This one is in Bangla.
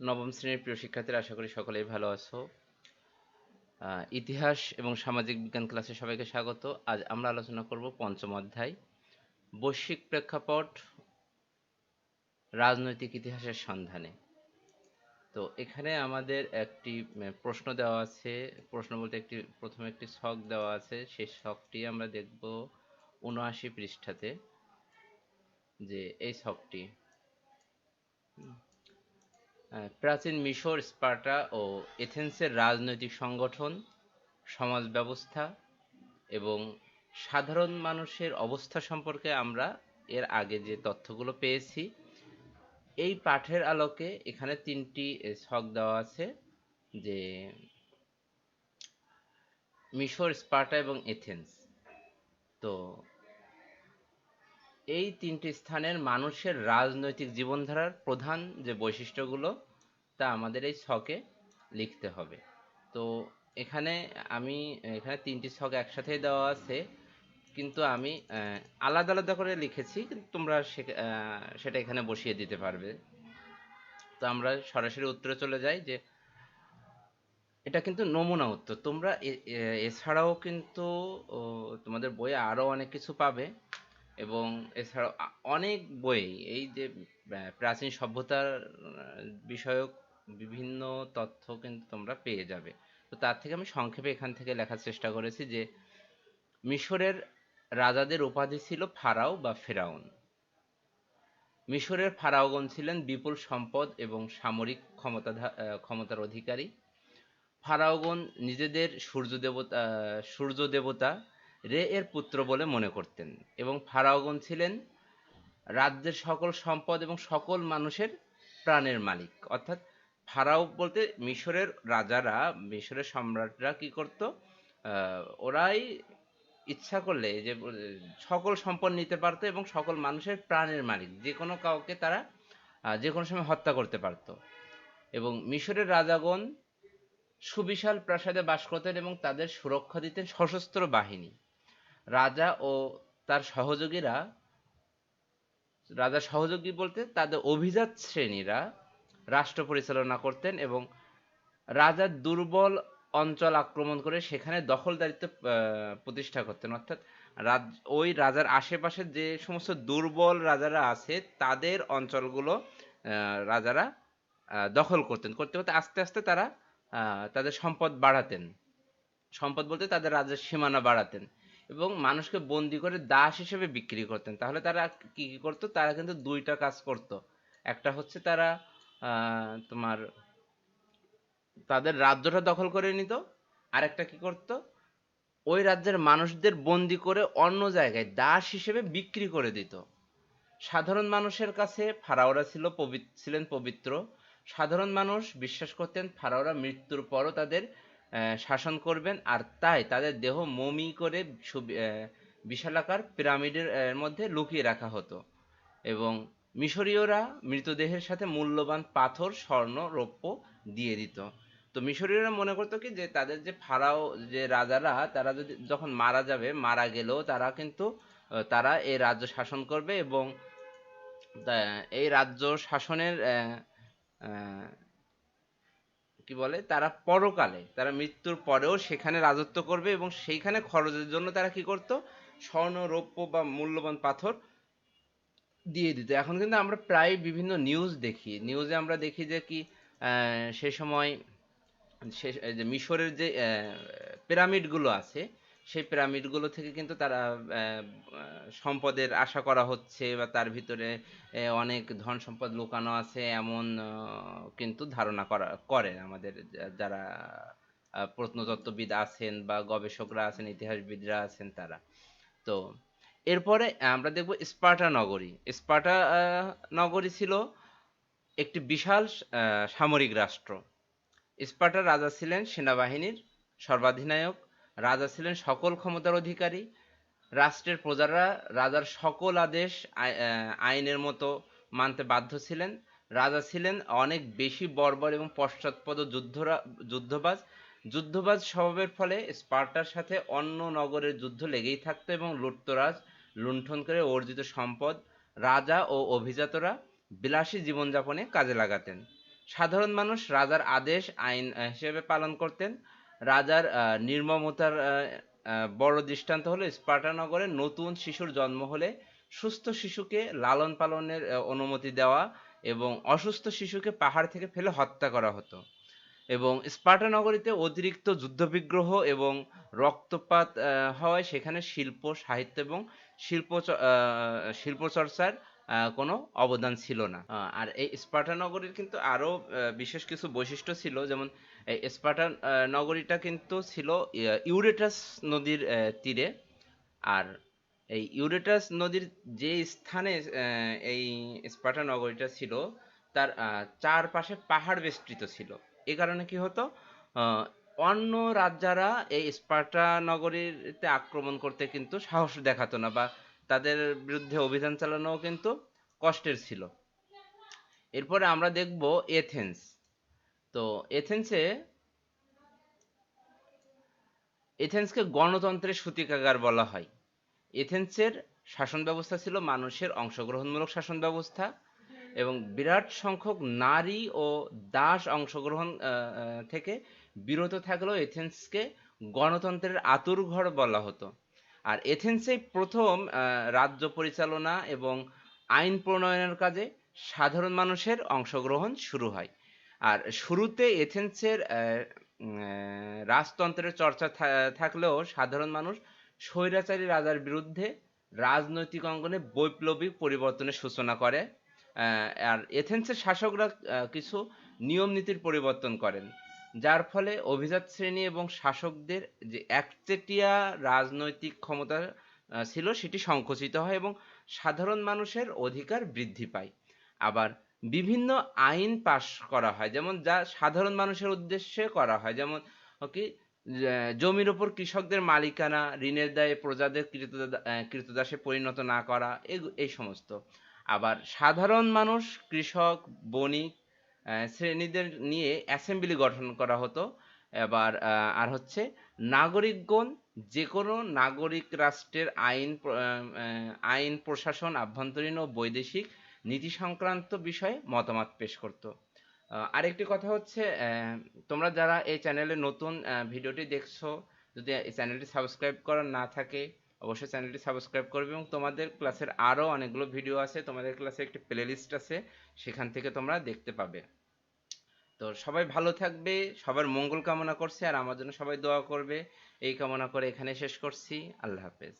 নবম শ্রেণির প্রিয় শিক্ষার্থীরা আশা করি সকলেই ভালো আছো। ইতিহাস এবং সামাজিক বিজ্ঞান ক্লাসে সবাইকে স্বাগত। আজ আমরা আলোচনা করব পঞ্চম অধ্যায়। বৈশ্বিক প্রেক্ষাপট রাজনৈতিক ইতিহাসের সন্ধানে। তো এখানে আমাদের একটি প্রশ্ন দেওয়া আছে। প্রশ্ন বলতে একটি প্রথমে একটি ছক দেওয়া আছে। সেই ছকটি আমরা দেখব উনআশি পৃষ্ঠাতে যে এই আহ, প্রাচীন মিশর, স্পার্টা ও এথেন্সের রাজনৈতিক সংগঠন, সমাজ ব্যবস্থা এবং সাধারণ মানুষের অবস্থা সম্পর্কে আমরা এর আগে যে তথ্যগুলো পেয়েছি, এই পাঠের আলোকে এখানে তিনটি ছক দেওয়া আছে যে মিশর, স্পার্টা এবং এথেন্স। তো এই তিনটি স্থানের মানুষের রাজনৈতিক জীবনধারার প্রধান যে বৈশিষ্ট্যগুলো, তা আমাদের এই ছকে লিখতে হবে। তো এখানে আমি, এখানে তিনটি ছক একসাথেই দেওয়া আছে, কিন্তু আমি আলাদা আলাদা করে লিখেছি, কিন্তু তোমরা সেটা এখানে বসিয়ে দিতে পারবে। তো আমরা সরাসরি উত্তরে চলে যাই যে, এটা কিন্তু নমুনা উত্তর। তোমরা এছাড়াও কিন্তু তোমাদের বইয়ে আরও অনেক কিছু পাবে। এবং এছাড়াও অনেক বই, এই যে প্রাচীন সভ্যতার বিষয়ক বিভিন্ন তথ্য কিন্তু তোমরা পেয়ে যাবে। তো তার থেকে আমি সংক্ষেপে এখান থেকে লেখার চেষ্টা করেছি যে, মিশরের রাজাদের উপাধি ছিল ফারাও বা ফেরাউন। মিশরের ফারাওগণ ছিলেন বিপুল সম্পদ এবং সামরিক ক্ষমতা ক্ষমতার অধিকারী। ফারাওগণ নিজেদের সূর্য দেবতা সূর্য দেবতা রে এর পুত্র বলে মনে করতেন এবং ফারাওগণ ছিলেন রাজ্যের সকল সম্পদ এবং সকল মানুষের প্রাণের মালিক। অর্থাৎ ফারাও বলতে মিশরের রাজারা, মিশরের সম্রাটরা কি করত? ওরাই ইচ্ছা করলে যে, সকল সম্পদ নিতে পারতো এবং সকল মানুষের প্রাণের মালিক। যে কোনো কাউকে তারা যে কোনো সময় হত্যা করতে পারতো। এবং মিশরের রাজাগণ সুবিশাল প্রাসাদে বাস করতেন এবং তাদের সুরক্ষা দিতেন সশস্ত্র বাহিনী। রাজা ও তার সহযোগীরা, রাজার সহযোগী বলতে তাদের অভিজাত শ্রেণীরা রাষ্ট্র পরিচালনা করতেন এবং রাজার দুর্বল অঞ্চল আক্রমণ করে সেখানে দখলদারিত্ব প্রতিষ্ঠা করতেন। অর্থাৎ রাজ, ওই রাজার আশেপাশে যে সমস্ত দুর্বল রাজারা আছে, তাদের অঞ্চলগুলো রাজারা দখল করতেন। করতে করতে আস্তে আস্তে তারা তাদের সম্পদ বাড়াতেন। সম্পদ বলতে তাদের রাজ্যের সীমানা বাড়াতেন। এবং মানুষকে বন্দি করে দাস হিসেবে বিক্রি করতেন। তাহলে তারা কি কি করতো? তারা কিন্তু দুইটা কাজ করত। একটা হচ্ছে তারা তোমার তাদের রাজ্যটা দখল করে নিত। আরেকটা কি করত? ওই রাজ্যের মানুষদের বন্দি করে অন্য জায়গায় দাস হিসেবে বিক্রি করে দিত। সাধারণ মানুষের কাছে ফারাওরা ছিল ছিলেন পবিত্র। সাধারণ মানুষ বিশ্বাস করতেন ফারাওরা মৃত্যুর পরও তাদের শাসন করবেন আর তাই তাদের দেহ মমি করে বিশালাকার পিরামিডের মধ্যে লুকিয়ে রাখা হতো। এবং মিশরীয়রা মৃতদেহের সাথে মূল্যবান পাথর, স্বর্ণ, রৌপ্য দিয়ে দিত। তো মিশরীয়রা মনে করতো কি যে তাদের যে ফারাও, যে রাজারা, তারা যদি যখন মারা যাবে, মারা গেলেও তারা কিন্তু তারা এই রাজ্য শাসন করবে এবং এই রাজ্য শাসনের কি বলে? তারা পরকালে, তারা মৃত্যুর পরেও সেখানে রাজত্ব করবে এবং সেইখানে খরচের জন্য তারা কি করত? স্বর্ণ, রৌপ্য বা মূল্যবান পাথর দিয়ে দিত। এখন কিন্তু আমরা প্রায় বিভিন্ন নিউজ দেখি। নিউজে আমরা দেখি যে কি সে সময় সে মিশরের যে মিশরের যে পিরামিডগুলো আছে সেই পিরামিডগুলো থেকে কিন্তু তারা সম্পদের আশা করা হচ্ছে বা তার ভিতরে অনেক ধন সম্পদ লুকানো আছে এমন কিন্তু ধারণা করা করে আমাদের যারা প্রত্নতত্ত্ববিদ আছেন বা গবেষকরা আছেন, ইতিহাসবিদরা আছেন তারা। তো এরপরে আমরা দেখব স্পার্টা নগরী। স্পার্টা নগরী ছিল একটি বিশাল সামরিক রাষ্ট্র। স্পার্টার রাজা ছিলেন সেনাবাহিনীর সর্বাধিনায়ক রাজা ছিলেন সকল ক্ষমতার অধিকারী। রাষ্ট্রের প্রজারা রাজার সকল আদেশ আইনের মতো মানতে বাধ্য ছিলেন। রাজা ছিলেন অনেক বেশি বর্বর এবং পশ্চাৎপদ যুদ্ধরা, যুদ্ধবাজ। যুদ্ধবাজ স্বভাবের ফলে স্পার্টার সাথে অন্য নগরের যুদ্ধ লেগেই থাকতো এবং লুটতরাজ লুণ্ঠন করে অর্জিত সম্পদ রাজা ও অভিজাতরা বিলাসী জীবনযাপনে কাজে লাগাতেন। সাধারণ মানুষ রাজার আদেশ, আইন হিসেবে পালন করতেন। রাজার নির্মমতার বড় দৃষ্টান্ত হলো স্পার্টা নগরে নতুন শিশুর জন্ম হলে সুস্থ শিশুকে লালন পালনের অনুমতি দেওয়া এবং অসুস্থ শিশুকে পাহাড় থেকে ফেলে হত্যা করা হতো। এবং স্পার্টা নগরীতে অতিরিক্ত যুদ্ধবিগ্রহ এবং রক্তপাত হওয়ায় সেখানে শিল্প, সাহিত্য এবং শিল্প চ- কোনো অবদান ছিল না। আর এই স্পার্টা নগরীর কিন্তু আরও আহ, বিশেষ কিছু বৈশিষ্ট্য ছিল। যেমন এই স্পার্টা নগরীটা কিন্তু ছিল ইউরেটাস নদীর তীরে। আর এই ইউরেটাস নদীর যে স্থানে এই স্পার্টা নগরীটা ছিল তার চারপাশে পাহাড় বেষ্টিত ছিল। এ কারণে কি হতো? অন্য রাজ্যারা এই স্পার্টা নগরীতে আক্রমণ করতে কিন্তু সাহস দেখাতো না বা তাদের বিরুদ্ধে অভিযান চালানোও কিন্তু কষ্টের ছিল। এরপরে আমরা দেখব এথেন্স তো এথেন্সে এথেন্সকে গণতন্ত্রের সূতিকাগার বলা হয়। এথেন্সের শাসন ব্যবস্থা ছিল মানুষের অংশগ্রহণমূলক শাসন ব্যবস্থা এবং বিরাট সংখ্যক নারী ও দাস অংশগ্রহণ থেকে বিরত থাকলেও এথেন্সকে গণতন্ত্রের আতুরঘর বলা হতো। আর এথেন্সে প্রথম রাজ্য পরিচালনা এবং আইন প্রণয়নের কাজে সাধারণ মানুষের অংশগ্রহণ শুরু হয়। আর শুরুতে এথেন্সের রাজতন্ত্রের চর্চা থাকলেও সাধারণ মানুষ স্বৈরাচারী রাজার বিরুদ্ধে রাজনৈতিক অঙ্গনে বৈপ্লবিক পরিবর্তনের সূচনা করে আর এথেন্সের শাসকরা কিছু নিয়ম নীতির পরিবর্তন করেন। যার ফলে অভিজাত শ্রেণি এবং শাসকদের যে একচেটিয়া রাজনৈতিক ক্ষমতা ছিল সেটি সংকুচিত হয় এবং সাধারণ মানুষের অধিকার বৃদ্ধি পায়। আবার বিভিন্ন আইন পাশ করা হয়, যেমন যা সাধারণ মানুষের উদ্দেশ্যে করা হয়, যেমন কি জমির ওপর কৃষকদের মালিকানা, ঋণের দায়ে প্রজাদের কৃতদা- কৃতদাসে পরিণত না করা এই- সমস্ত। আবার সাধারণ মানুষ, কৃষক, বণিক শ্রেণীদের নিয়ে অ্যাসেম্বলি গঠন করা হতো। এবার আর হচ্ছে নাগরিকগণ যে কোনো নাগরিক রাষ্ট্রের আইন আইন প্রশাসন, আভ্যন্তরীণ ও বৈদেশিক নীতি সংক্রান্ত বিষয়ে মতামত পেশ করত। আরেকটি কথা হচ্ছে তোমরা যারা এই চ্যানেলে নতুন ভিডিওটি দেখছ, যদি এই চ্যানেলটি সাবস্ক্রাইব করা না থাকে, অবশ্যই চ্যানেলটি সাবস্ক্রাইব করবে এবং তোমাদের ক্লাসের আরও অনেকগুলো ভিডিও আছে, তোমাদের ক্লাসে একটি প্লেলিস্ট আছে, সেখান থেকে তোমরা দেখতে পাবে। তো সবাই ভালো থাকবে, সবার মঙ্গল কামনা করছে আর আমার জন্য সবাই দোয়া করবে। এই কামনা করে এখানে শেষ করছি। আল্লাহ হাফেজ।